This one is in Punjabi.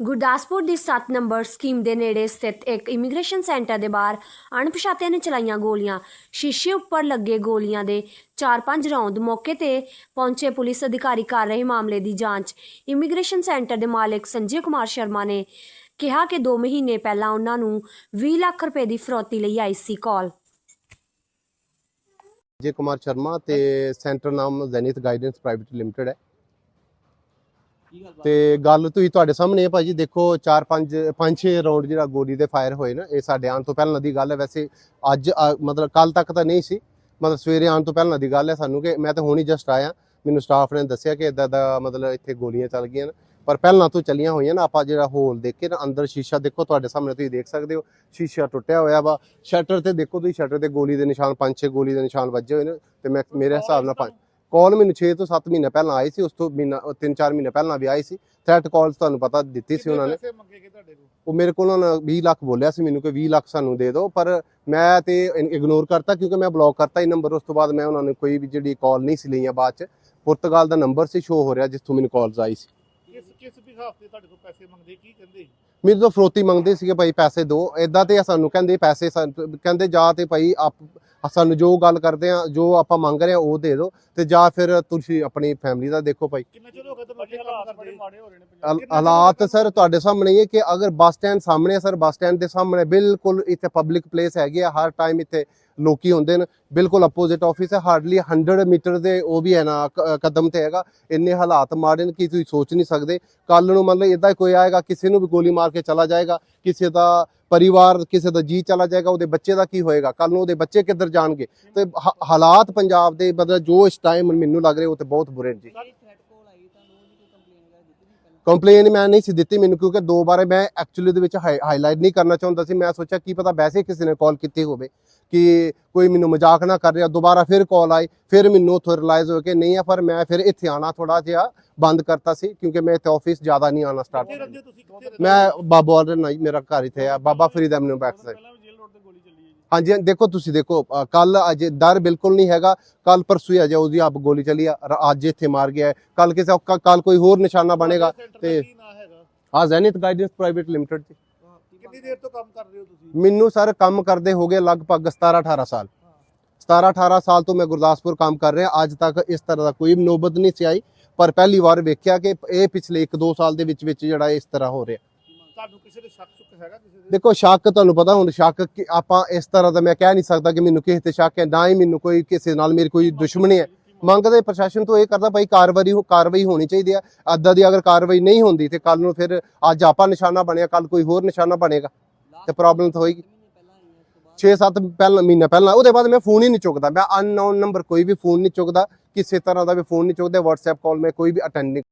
ਗੁਰਦਾਸਪੁਰ ਦੀ 7 ਨੰਬਰ ਸਕੀਮ ਦੇ ਨੇੜੇ ਸਥਿਤ ਇੱਕ ਇਮੀਗ੍ਰੇਸ਼ਨ ਸੈਂਟਰ ਦੇ ਬਾਹਰ ਅਣਪਛਾਤਿਆਂ ਨੇ ਚਲਾਈਆਂ ਗੋਲੀਆਂ। ਸ਼ੀਸ਼ੇ ਉੱਪਰ ਲੱਗੇ ਗੋਲੀਆਂ ਦੇ 4-5 ਰੌਂਦ ਮੌਕੇ ਤੇ ਪਹੁੰਚੇ ਪੁਲਿਸ ਅਧਿਕਾਰੀ ਕਰ ਰਹੇ ਮਾਮਲੇ ਦੀ ਜਾਂਚ। ਇਮੀਗ੍ਰੇਸ਼ਨ ਸੈਂਟਰ ਦੇ ਮਾਲਕ ਸੰਜੇ ਕੁਮਾਰ ਸ਼ਰਮਾ ਨੇ ਕਿਹਾ ਕਿ 2 ਮਹੀਨੇ ਪਹਿਲਾਂ ਉਹਨਾਂ ਨੂੰ 20 ਲੱਖ ਰੁਪਏ ਦੀ ਫਰੋਤੀ ਲਈ ਆਈ ਸੀ ਕਾਲ। ਜੇ ਕੁਮਾਰ ਸ਼ਰਮਾ ਤੇ ਸੈਂਟਰ ਨਾਮ ਜ਼ੈਨਿਥ ਗਾਈਡੈਂਸ ਪ੍ਰਾਈਵੇਟ ਲਿਮਟਿਡ ਹੈ। ਤੇ ਗੱਲ ਤੁਸੀਂ ਤੁਹਾਡੇ ਸਾਹਮਣੇ ਹੈ ਭਾਜੀ। ਦੇਖੋ 4 5 5 6 ਰਾਉਂਡ ਜਿਹੜਾ ਗੋਲੀ ਦੇ ਫਾਇਰ ਹੋਏ ਨਾ ਇਹ ਸਾਡੇ ਆਉਣ ਤੋਂ ਪਹਿਲਾਂ ਦੀ ਗੱਲ ਹੈ। ਵੈਸੇ ਅੱਜ ਮਤਲਬ ਕੱਲ ਤੱਕ ਤਾਂ ਨਹੀਂ ਸੀ। ਮਤਲਬ ਸਵੇਰੇ ਆਉਣ ਤੋਂ ਪਹਿਲਾਂ ਦੀ ਗੱਲ ਹੈ ਸਾਨੂੰ ਕਿ ਮੈਂ ਤਾਂ ਹੁਣ ਹੀ ਜਸਟ ਆਇਆ। ਮੈਨੂੰ ਸਟਾਫ ਨੇ ਦੱਸਿਆ ਕਿ ਇਦਾਂ ਦਾ ਮਤਲਬ ਇੱਥੇ ਗੋਲੀਆਂ ਚੱਲ ਗਈਆਂ ਨੇ। ਪਰ ਪਹਿਲਾਂ ਤੋਂ ਚੱਲੀਆਂ ਹੋਈਆਂ ਨਾ। ਆਪਾਂ ਜਿਹੜਾ ਹੋਲ ਦੇਖ ਕੇ ਨਾ ਅੰਦਰ ਸ਼ੀਸ਼ਾ ਦੇਖੋ ਤੁਹਾਡੇ ਸਾਹਮਣੇ ਤੁਸੀਂ ਦੇਖ ਸਕਦੇ ਹੋ। ਸ਼ੀਸ਼ਾ ਟੁੱਟਿਆ ਹੋਇਆ ਵਾ। ਸ਼ਟਰ ਤੇ ਦੇਖੋ ਤੁਸੀਂ ਸ਼ਟਰ ਤੇ ਗੋਲੀ ਦੇ ਨਿਸ਼ਾਨ ਪੰਜ ਛੇ ਗੋਲੀ ਦੇ ਨਿਸ਼ਾਨ ਵੱਜੇ ਹੋਏ ਨੇ। ਤੇ ਮੈਂ ਮੇਰੇ ਹਿਸਾਬ ਨਾਲ ਪੰਜ ਕਾਲ ਮੈਨੂੰ 6 ਤੋਂ 7 ਮਹੀਨੇ ਪਹਿਲਾਂ ਆਈ ਸੀ ਉਸ ਤੋਂ ਮਹੀਨਾ 3-4 ਮਹੀਨੇ ਪਹਿਲਾਂ ਵੀ ਆਈ ਸੀ। ਥ੍ਰੈਟ ਕਾਲਸ ਤੁਹਾਨੂੰ ਪਤਾ ਦਿੱਤੀ ਸੀ ਉਹਨਾਂ ਨੇ। ਪੈਸੇ ਮੰਗੇ ਕਿ ਤੁਹਾਡੇ ਕੋਲ? ਉਹ ਮੇਰੇ ਕੋਲ ਉਹਨਾਂ ਨੇ 20 ਲੱਖ ਬੋਲਿਆ ਸੀ ਮੈਨੂੰ ਕਿ 20 ਲੱਖ ਸਾਨੂੰ ਦੇ ਦਿਓ ਪਰ ਮੈਂ ਤੇ ਇਗਨੋਰ ਕਰਤਾ ਕਿਉਂਕਿ ਮੈਂ ਬਲੌਕ ਕਰਤਾ ਇਹ ਨੰਬਰ ਉਸ ਤੋਂ ਬਾਅਦ ਮੈਂ ਉਹਨਾਂ ਨੂੰ ਕੋਈ ਵੀ ਜਿਹੜੀ ਕਾਲ ਨਹੀਂ ਸੀ ਲਈਆਂ ਬਾਅਦ ਚ। ਪੁਰਤਗਾਲ ਦਾ ਨੰਬਰ ਸੀ ਸ਼ੋ ਹੋ ਰਿਹਾ ਜਿੱਥੋਂ ਮੈਨੂੰ ਕਾਲਸ ਆਈ ਸੀ। ਕਿਸ ਕਿਸ ਬਿਹਾਫ ਤੇ ਤੁਹਾਡੇ ਕੋਲ ਪੈਸੇ ਮੰਗਦੇ ਕੀ ਕਹਿੰਦੇ? ਮੇਰੇ ਤੋਂ ਫਰੋਤੀ ਮੰਗਦੇ ਸੀਗੇ ਭਾਈ ਪੈਸੇ ਦਿਓ ਇਦਾਂ ਤੇ ਸਾਨੂੰ ਕਹਿੰਦੇ ਪੈਸੇ ਕਹਿੰਦੇ ਜਾਂ ਤੇ ਭਾਈ ਆਪ ਸਾਨੂੰ ਜੋ ਗੱਲ ਕਰਦੇ ਆ ਜੋ ਆਪਾਂ ਮੰਗ ਰਹੇ ਆ ਉਹ ਦੇ ਦਿਓ ਤੇ ਜਾਂ ਫਿਰ ਤੁਸੀਂ ਆਪਣੀ ਫੈਮਿਲੀ ਦਾ ਦੇਖੋ ਭਾਈ। ਕਿੰਨਾ ਚਿਰ ਹੋ ਗਿਆ ਤੁਹਾਨੂੰ ਇੱਥੇ ਕੰਮ ਕਰਦੇ ਮਾੜੇ ਹੋ ਰਹੇ ਨੇ ਹਾਲ- ਹਾਲਾਤ ਸਰ ਤੁਹਾਡੇ ਸਾਹਮਣੇ ਹੀ ਹੈ ਕਿ ਅਗਰ ਬੱਸ ਸਟੈਂਡ ਸਾਹਮਣੇ ਸਰ ਬੱਸ ਸਟੈਂਡ ਦੇ ਸਾਹਮਣੇ ਬਿਲਕੁਲ ਇੱਥੇ ਪਬਲਿਕ ਪਲੇਸ ਹੈਗੀ ਆ ਹਰ ਟਾਈਮ ਇੱਥੇ ਲੋਕੀ ਹੁੰਦੇ ਨੇ ਬਿਲਕੁਲ ਆਪੋਜ਼ਿਟ ਆਫਿਸ ਹੈ ਹਾਰਡਲੀ 100 ਮੀਟਰ ਦੇ ਉਹ ਵੀ ਹੈ ਨਾ ਕਦਮ ਤੇ ਹੈਗਾ ਇੰਨੇ ਹਾਲਾਤ ਮਾੜੇ ਨੇ ਕਿ ਤੁਸੀਂ ਸੋਚ ਨਹੀਂ ਸਕਦੇ। ਕੱਲ ਨੂੰ ਮਤਲਬ ਇਦਾਂ ਕੋਈ ਆਏਗਾ ਕਿਸੇ ਨੂੰ ਵੀ ਗੋਲੀ ਮਾਰ ਕੇ ਚਲਾ ਜਾਏਗਾ ਕਿਸੇ ਦਾ ਪਰਿਵਾਰ, ਕਿਸੇ ਦਾ ਜੀ ਚਲਾ ਜਾਏਗਾ, ਉਹਦੇ ਬੱਚੇ ਦਾ ਕੀ ਹੋਏਗਾ? ਕੱਲ ਨੂੰ ਉਹਦੇ ਬੱਚੇ ਕਿੱਧਰ ਜਾਣਗੇ? ਤੇ ਹਾਲਾਤ ਪੰਜਾਬ ਦੇ ਮਤਲਬ ਜੋ ਇਸ ਟਾਈਮ ਮੈਨੂੰ ਲੱਗ ਰਿਹਾ ਉਹ ਤੇ ਬਹੁਤ ਬੁਰੇ ਨੇ ਜੀ। ਕੰਪਲੇਨ ਮੈਂ ਨਹੀਂ ਸੀ ਦਿੱਤੀ ਮੈਨੂੰ ਕਿਉਂਕਿ ਦੋ ਵਾਰੇ ਮੈਂ ਐਕਚੁਅਲੀ ਦੇ ਵਿੱਚ ਹਾਈਲਾਈਟ ਨਹੀਂ ਕਰਨਾ ਚਾਹੁੰਦਾ ਸੀ। ਮੈਂ ਸੋਚਿਆ ਕੀ ਪਤਾ ਵੈਸੇ ਕਿਸੇ ਨੇ ਕਾਲ ਕੀਤੀ ਹੋਵੇ ਕਿ ਕੋਈ ਮੈਨੂੰ ਮਜ਼ਾਕ ਨਾ ਕਰ ਰਿਹਾ ਦੁਬਾਰਾ ਫਿਰ ਕਾਲ ਆਈ ਫਿਰ ਮੈਨੂੰ ਉੱਥੋਂ ਰਿਅਲਾਈਜ਼ ਹੋਇਆ ਕਿ ਨਹੀਂ ਆ ਪਰ ਮੈਂ ਫਿਰ ਇੱਥੇ ਆਣਾ ਥੋੜਾ ਜਿਹਾ ਬੰਦ ਕਰਤਾ ਸੀ ਕਿਉਂਕਿ ਮੈਂ ਇੱਥੇ ਆਫਿਸ ਜ਼ਿਆਦਾ ਨਹੀਂ ਆਣਾ ਸਟਾਰਟ ਮੈਂ ਬਾਬਾ ਵਾਲਰ ਨਹੀਂ ਮੇਰਾ ਘਰ ਇੱਥੇ ਆ Baba Farid avenue back side ਹੈ ਹਾਂਜੀ ਦੇਖੋ ਤੁਸੀਂ ਦੇਖੋ ਕੱਲ ਅਜੇ ਡਰ ਬਿਲਕੁਲ ਨਹੀਂ ਹੈਗਾ। ਕੱਲ ਪਰਸੋਂ ਹੀ ਅਜੇ ਉਹਦੀ ਆਪ ਗੋਲੀ ਚੱਲੀ ਅੱਜ ਇੱਥੇ ਮਾਰ ਗਿਆ ਕੱਲ ਕਿਸੇ ਕੱਲ ਕੋਈ ਹੋਰ ਨਿਸ਼ਾਨਾ ਬਣੇਗਾ ਤੇ- ਆ ਜ਼ੈਨਿਥ ਗਾਈਡੈਂਸ ਪ੍ਰਾਈਵੇਟ ਲਿਮਟਿਡ ਜੀ। ਕਿੰਨੀ ਦੇਰ ਤੋਂ ਕੰਮ ਕਰ ਰਹੇ ਹੋ ਤੁਸੀਂ? ਮੈਨੂੰ ਸਰ ਕੰਮ ਕਰਦੇ ਹੋ ਗਏ ਲਗਭਗ 17 18 ਸਾਲ। 17 18 ਸਾਲ ਤੋਂ ਮੈਂ ਗੁਰਦਾਸਪੁਰ ਕੰਮ ਕਰ ਰਿਹਾ। ਅੱਜ ਤੱਕ ਇਸ ਤਰ੍ਹਾਂ ਦਾ ਕੋਈ ਨੋਬਤ ਨਹੀਂ ਸੀ ਆਈ ਪਰ ਪਹਿਲੀ ਵਾਰ ਵੇਖਿਆ ਕਿ ਇਹ ਪਿਛਲੇ 1-2 ਸਾਲ ਦੇ ਵਿੱਚ ਵਿੱਚ ਜਿਹੜਾ ਇਸ ਤਰ੍ਹਾਂ ਹੋ ਰਿਹਾ। ਤੁਹਾਨੂੰ ਕਿਸੇ ਦੇ ਸ਼ੱਕ ਸ਼ੁਕ ਹੈਗਾ ਕਿਸੇ ਦੇ? ਦੇਖੋ, ਸ਼ੱਕ ਤੁਹਾਨੂੰ ਪਤਾ ਹੁਣ, ਸ਼ੱਕ ਕਿ ਆਪਾਂ ਇਸ ਤਰ੍ਹਾਂ ਦਾ ਮੈਂ ਕਹਿ ਨਹੀਂ ਸਕਦਾ ਕਿ ਮੈਨੂੰ ਕਿਸੇ ਤੇ ਸ਼ੱਕ ਹੈ, ਨਾ ਹੀ ਮੈਨੂੰ ਕੋਈ ਕਿਸੇ ਨਾਲ ਮੇਰੀ ਕੋਈ ਦੁਸ਼ਮਣੀ ਹੈ। ਮੰਗਦੇ ਪ੍ਰਸ਼ਾਸਨ ਤੋਂ ਇਹ ਕਰਦਾ ਭਾਈ, ਕਾਰਵਾਈ ਕਾਰਵਾਈ ਹੋਣੀ ਚਾਹੀਦੀ ਹੈ। ਅੱਦਾਂ ਦੀ ਅਗਰ ਕਾਰਵਾਈ ਨਹੀਂ ਹੁੰਦੀ ਤੇ ਕੱਲ ਨੂੰ ਫਿਰ ਅੱਜ ਆਪਾਂ ਨਿਸ਼ਾਨਾ ਬਣਿਆ ਕੱਲ ਕੋਈ ਹੋਰ ਨਿਸ਼ਾਨਾ ਬਣੇਗਾ ਤੇ ਪ੍ਰੋਬਲਮ ਤਾਂ ਹੋਏਗੀ। 6-7 ਪਹਿਲਾਂ, ਮਹੀਨਾ ਪਹਿਲਾਂ, ਉਹਦੇ ਬਾਅਦ ਮੈਂ ਫੋਨ ਹੀ ਨਹੀਂ ਚੁੱਕਦਾ। ਮੈਂ ਅਨਨੋਨ ਨੰਬਰ ਕੋਈ ਵੀ ਫੋਨ ਨਹੀਂ ਚੁੱਕਦਾ, ਕਿਸੇ ਤਰ੍ਹਾਂ ਦਾ ਵੀ ਫੋਨ ਨਹੀਂ ਚੁੱਕਦਾ, WhatsApp ਕਾਲ ਮੈਂ ਕੋਈ ਵੀ ਅਟੈਂਡ ਨਹੀਂ